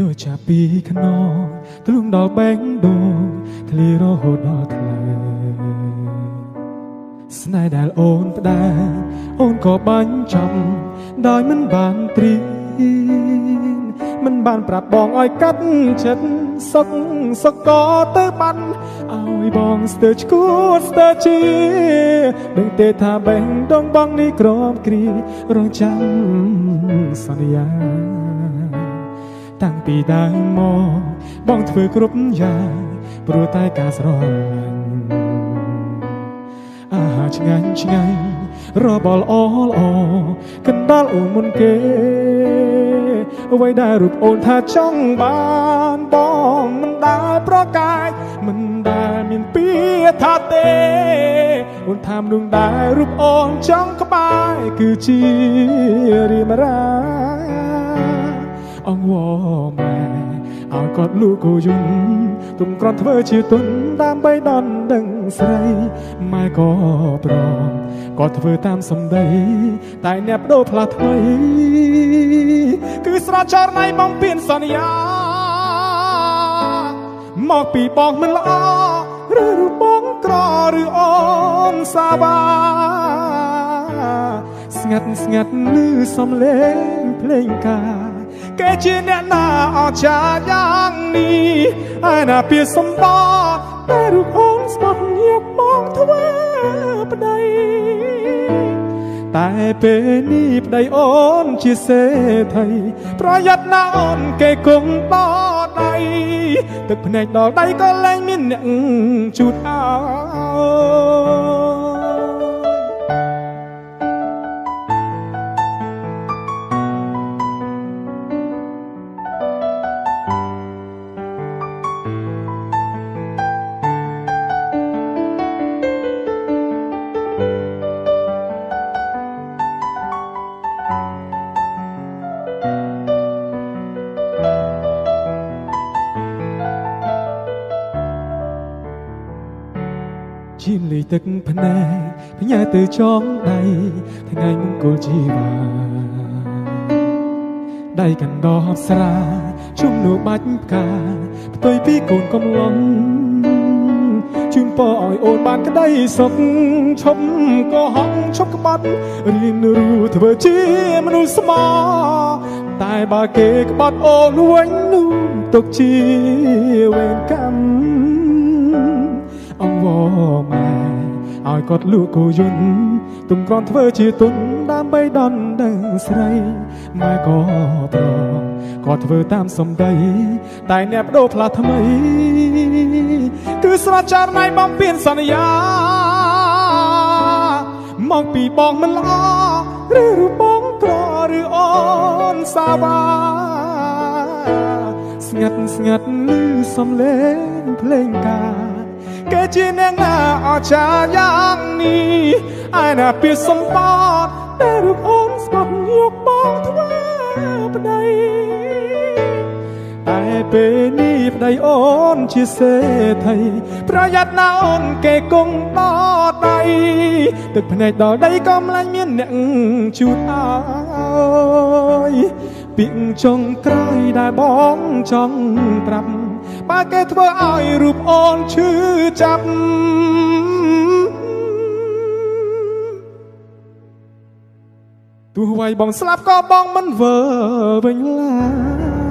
ដូចជាពីខ្នងទ្លុំដល់បេងដូងធ្លារហូតដល់ថ្លៃស្នេហ៍ដែលអូនផ្ដែអូនក៏បាញ់ចំដោយមិនបានត្រៀមមិនបានប្រាប់បងឲ្យកាត់ចិត្តសុកសុកក៏ទៅបានឲ្យបងស្ទើរឈួតស្ទើរជាដឹងទេថាបេងដងបងនេះក្រមគ្រារងចាំសន្យាតាំង ពីដើមមកបងធ្វើគ្រប់យ៉ាងព្រោះតែការស្រឡាញ់អាហារឆ្ងាញ់ឆ្ងាញ់របបល្អល្អកណ្ដាលអូនមុនគេអ្វីដែលរូបអូនថាចង់បានបងមិនដែលប្រកាយមិនដែលមានពីថាទេអូនថាមនុស្សដែលរូបអូនចង់ក្បែរគឺជារៀមរា អង្វរម៉ែឲ្យគាត់លូកគោយន្តទុំក្រត់ធ្វើជាទុនដើម្បីដនដឹងស្រីម៉ែក៏ព្រមគាត់ធ្វើតាមសម្ដី តែអ្នកបដូរផ្លាស់ថ្មីគឺស្រចរណៃបងពៀនសន្យាមកពីបងមិនល្អឬរូបបងក្រឬអូនសាបាស្ងាត់ស្ងាត់លឺសំឡេងភ្លេងការ គេជាអ្នកណាអស្ចារ្យយ៉ាងនេះហើយណាពីសម្បត្តិតែរូបអូនស្បត់យកមកធ្វើប្តីតែពេលនេះប្តីអូនជាសេដ្ឋីប្រយ័ត្នណាអូនគេគង់តដៃទឹកភ្នែកដល់ដៃក៏លែងមានអ្នកជូតអើ ជៀនលីទឹកភ្នែកផ្ញើទៅចងដៃថ្ងៃមង្គលជីវាដៃកណ្ដោបស្រាជុំនូបាច់ផ្កាផ្ទុយពីកូនកំឡុងជូនពរឲ្យអូនបានក្តីសុខឈប់ក៏ហងឈប់ក្បត់រៀនរੂធ្វើជាមនុស្សស្មោតែបើគេក្បត់អូនវិញនោះទុកជាវេរកម្ម អង្វរម៉ែឲ្យគាត់លក់គោយន្តទុំក្រន់ធ្វើជាទុនដើម្បីដនដឹងស្រីម៉ែក៏ប្រងគាត់ធ្វើតាមសម្ដី តែអ្នកបដូរផ្លាស់ថ្មី គឺស្រចចារណៃបំពេញសន្យាមកពីបងមិនល្អឬរូបបងក្រឬអូនសាបាស្ងាត់ស្ងាត់លឺសំឡេងភ្លេងការ គេជាអ្នកណាអស្ចារ្យយ៉ាងនេះឯណាពីសម្បត្តិតែរូបអូនស្បត់យកបងធ្វើប្តីតែពេលនេះប្តីអូនជាសេដ្ឋីប្រយ័ត្នណាអូនគេគង់ដល់ដៃទឹកភ្នែកដល់ដីក៏ម្លាញ់មានអ្នកជូតអើយពីងចុងក្រោយដែលបងចង់ប្រាប់ បើគេធ្វើឲ្យរូបអូនឈឺចាប់ទោះໄວបងស្លាប់ក៏បងមិនវើវិញឡើយ